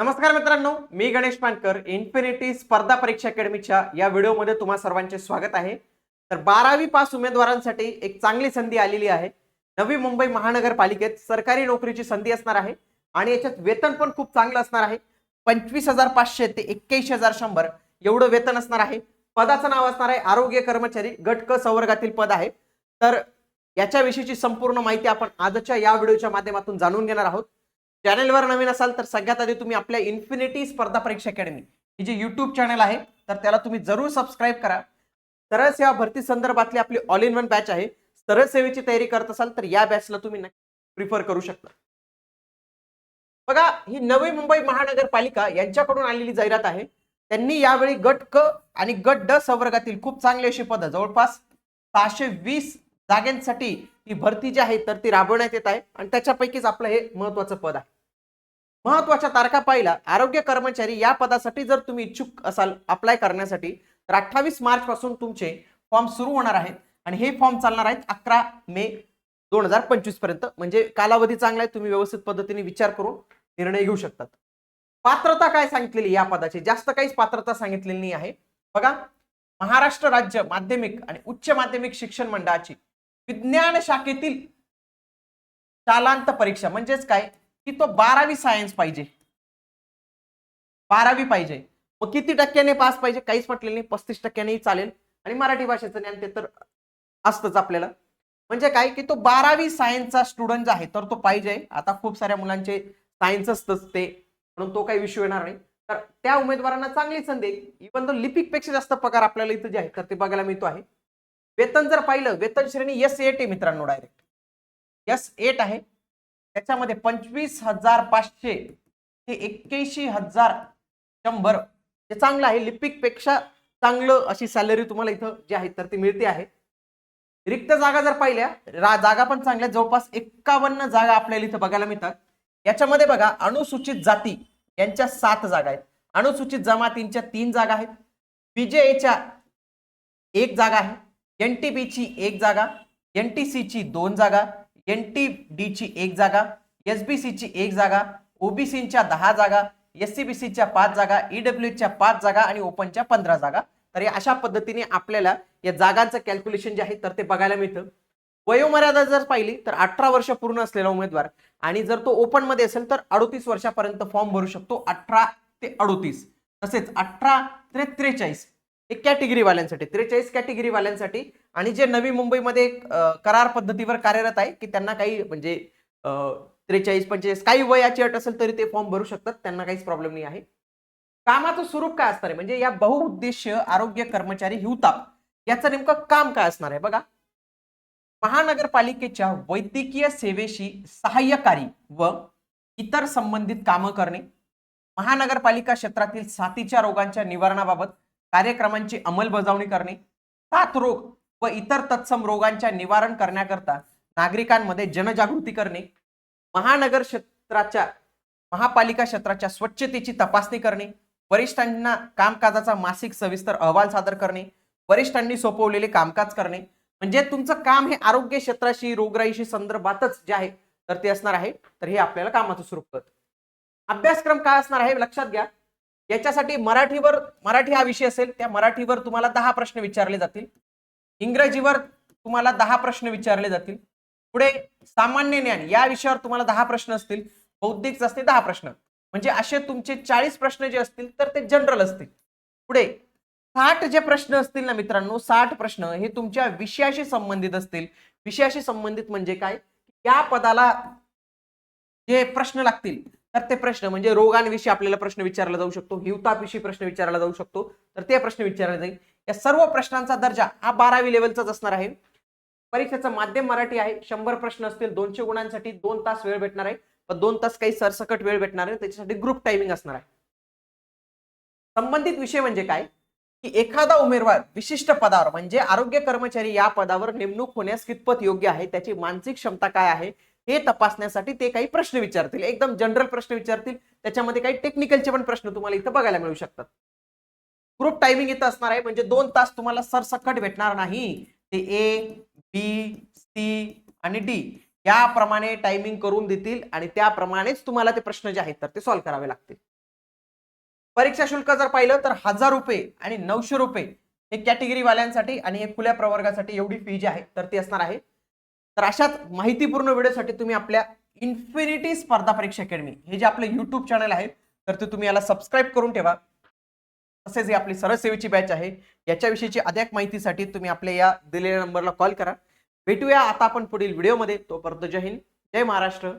नमस्कार मित्रांनो मी गणेश पानकर इन्फिनिटी स्पर्धा परीक्षा अकॅडमीच्या या व्हिडिओमध्ये तुम्हा सर्वांचे स्वागत आहे. तर बारावी पास उमेदवारांसाठी एक चांगली संधी आलेली आहे. नवी मुंबई महानगरपालिकेत सरकारी नोकरीची संधी असणार आहे आणि याच्यात वेतन पण खूप चांगलं असणार आहे. पंचवीस हजार पाचशे ते एक्क्याऐंशी हजार शंभर एवढं वेतन असणार आहे. पदाचं नाव असणार आहे आरोग्य कर्मचारी गट क संवर्गातील पद आहे. तर याच्याविषयीची संपूर्ण माहिती आपण आजच्या या व्हिडिओच्या माध्यमातून जाणून घेणार आहोत. चॅनेलवर नवीन असाल तर सगळ्यात आधी तुम्ही आपल्या इन्फिनिटी स्पर्धा परीक्षा अकॅडमी ही जे युट्यूब चॅनल आहे तर त्याला तुम्ही जरूर सबस्क्राईब करा. सरळ सेवा भरती संदर्भातली आपली ऑल इन वन बॅच आहे. सरळ सेवेची तयारी करत असाल तर या बॅचला तुम्ही प्रिफर करू शकता. बघा ही नवी मुंबई महानगरपालिका यांच्याकडून आलेली जाहिरात आहे. त्यांनी यावेळी गट क आणि गट ड संवर्गातील खूप चांगली अशी पदं जवळपास सहाशे वीस जागांसाठी ही भरती जी आहे तर ती राबवण्यात येत आहे. आणि त्याच्यापैकीच आपलं हे महत्वाचं पद आहे. महत्त्वाच्या तारखा पाहिला आरोग्य कर्मचारी या पदासाठी जर तुम्ही इच्छुक असाल अप्लाय करण्यासाठी तर अठ्ठावीस मार्च पासून तुमचे फॉर्म सुरू होणार आहेत. आणि हे फॉर्म चालणार आहेत अकरा मे दोन हजार पंचवीसपर्यंत. म्हणजे कालावधी चांगला आहे तुम्ही व्यवस्थित पद्धतीने विचार करून निर्णय घेऊ शकतात. पात्रता काय सांगितलेली या पदाची? जास्त काहीच पात्रता सांगितलेली नाही आहे. बघा महाराष्ट्र राज्य माध्यमिक आणि उच्च माध्यमिक शिक्षण मंडळाची विज्ञान शाखेतील शालांत परीक्षा. म्हणजेच काय? की तो बारावी सायन्स पाहिजे. बारावी पाहिजे. मग किती टक्क्याने पास पाहिजे? काहीच म्हटलेलं नाही. पस्तीस टक्क्यानेही चालेल. आणि मराठी भाषेचं ज्ञान ते तर असतंच आपल्याला. म्हणजे काय? की तो बारावी सायन्सचा स्टुडंट आहे तर तो पाहिजे. आता खूप साऱ्या मुलांचे सायन्स असतंच ते. म्हणून तो काही विषय येणार नाही. तर त्या उमेदवारांना चांगली संधी इवन तो लिपिकपेक्षा जास्त पगार आपल्याला इथं जे आहे तर ते बघायला मिळतो आहे. वेतन जर पाहिलं वेतन श्रेणी एस एट आहे मित्रांनो डायरेक्ट एस एट आहे. त्याच्यामध्ये पंचवीस हजार पाचशे ते एक्क्याऐंशी हजार शंभर हे चांगलं आहे. लिपिकपेक्षा चांगलं अशी सॅलरी तुम्हाला इथं जी आहे तर ती मिळते आहे. रिक्त जागा जर पाहिल्या रा- जागा पण चांगल्या जवळपास एक्कावन्न जागा आपल्याला इथं बघायला मिळतात. याच्यामध्ये बघा अनुसूचित जाती यांच्या सात जागा आहेत. अनुसूचित जमातींच्या तीन जागा आहेत. बीजेएच्या एक जागा आहे. एन टी बीची एक जागा एन टी सीची दोन जागा एन टी डीची एक जागा एस बी सीची एक जागा ओबीसीच्या दहा जागा एस सी बी सीच्या पाच जागा ईडब्ल्यूच्या पाच जागा आणि ओपनच्या पंधरा जागा. तर या अशा पद्धतीने आपल्याला या जागांचं कॅल्क्युलेशन जे आहे तर ते बघायला मिळतं. वयोमर्यादा जर पाहिली तर अठरा वर्ष पूर्ण असलेला उमेदवार आणि जर तो ओपनमध्ये असेल तर अडोतीस वर्षापर्यंत फॉर्म भरू शकतो अठरा ते अडोतीस. तसेच अठरा ते त्रेचाळीस. एक कॅटेगरी वाल्यांसाठी त्रेचाळीस कॅटेगरीवाल्यांसाठी आणि जे नवी मुंबईमध्ये करार पद्धतीवर कार्यरत आहे की त्यांना काही म्हणजे त्रेचाळीस पंचेचाळीस काही वयाची अट असेल तरी ते फॉर्म भरू शकतात त्यांना काहीच प्रॉब्लेम नाही आहे. कामाचं स्वरूप काय असणार आहे? म्हणजे या बहुउद्देशीय आरोग्य कर्मचारी हिवताप याचं नेमकं काम काय असणार आहे? बघा. महानगरपालिकेच्या वैद्यकीय सेवेशी सहाय्यकारी व इतर संबंधित कामं करणे महानगरपालिका क्षेत्रातील साथीच्या रोगांच्या निवारणाबाबत कार्यक्रमांची अंमलबजावणी करणे साथ रोग व इतर तत्सम रोगांच्या निवारण करण्याकरता नागरिकांमध्ये जनजागृती करणे महानगर क्षेत्राच्या महापालिका क्षेत्राच्या स्वच्छतेची तपासणी करणे वरिष्ठांना कामकाजाचा मासिक सविस्तर अहवाल सादर करणे वरिष्ठांनी सोपवलेले कामकाज करणे म्हणजे तुमचं काम हे आरोग्य क्षेत्राशी रोगराईशी संदर्भातच जे आहे तर ते असणार आहे तर हे आपल्याला कामाचं स्वरूप करतं अभ्यासक्रम काय असणार आहे लक्षात घ्या. याच्यासाठी मराठीवर मराठी हा विषय असेल त्या मराठीवर तुम्हाला दहा प्रश्न विचारले जातील. इंग्रजीवर तुम्हाला दहा प्रश्न विचारले जातील. पुढे सामान्य ज्ञान या विषयावर तुम्हाला दहा प्रश्न असतील. बौद्धिक असते दहा प्रश्न. म्हणजे असे तुमचे चाळीस प्रश्न जे असतील तर ते जनरल असतील. पुढे साठ जे प्रश्न असतील ना मित्रांनो साठ प्रश्न हे तुमच्या विषयाशी संबंधित असतील. विषयाशी संबंधित म्हणजे काय? या पदाला जे प्रश्न लागतील तर ते प्रश्न म्हणजे रोगांविषयी आपल्याला प्रश्न विचारला जाऊ शकतो हिवतापविषयी प्रश्न विचारला जाऊ शकतो तर ते प्रश्न विचारले जाईल. या सर्व प्रश्नांचा दर्जा हा बारावी लेवलचाच असणार आहे. परीक्षेचं माध्यम मराठी आहे. शंभर प्रश्न असतील दोनशे गुणांसाठी दोन तास वेळ भेटणार आहे. पण दोन तास काही सरसकट वेळ भेटणार आहे. त्याच्यासाठी ग्रुप टायमिंग असणार आहे. संबंधित विषय म्हणजे काय? की एखादा उमेदवार विशिष्ट पदावर म्हणजे आरोग्य कर्मचारी या पदावर नेमणूक होण्यास कितपत योग्य आहे? त्याची मानसिक क्षमता काय आहे? हे तपासण्यासाठी ते काही प्रश्न विचारतील. एकदम जनरल प्रश्न विचारतील. त्याच्यामध्ये काही टेक्निकलचे पण प्रश्न तुम्हाला इथं बघायला मिळू शकतात. ग्रुप टायमिंग इथं असणार आहे. म्हणजे दोन तास तुम्हाला सरसकट भेटणार नाही. ते ए बी सी आणि डी याप्रमाणे टायमिंग करून देतील आणि त्याप्रमाणेच तुम्हाला ते प्रश्न जे आहेत तर ते सॉल्व्ह करावे लागतील. परीक्षा शुल्क जर पाहिलं तर हजार रुपये आणि नऊशे रुपये हे कॅटेगरी वाल्यांसाठी आणि हे खुल्या प्रवर्गासाठी एवढी फी जी आहे तर ती असणार आहे तर अशाच माहितीपूर्ण व्हिडिओसाठी तुम्ही आपल्या इन्फिनिटी स्पर्धा परीक्षा अकॅडमी हे जे आपलं युट्यूब चॅनल आहे तर ते तुम्ही याला सबस्क्राईब करून ठेवा. तसेच ही आपली सरळ सेवेची बॅच आहे. याच्याविषयीची अधिक माहितीसाठी तुम्ही आपल्या या दिलेल्या नंबरला कॉल करा. भेटूया आता आपण पुढील व्हिडिओमध्ये तोपर्यंत जय हिंद जय महाराष्ट्र.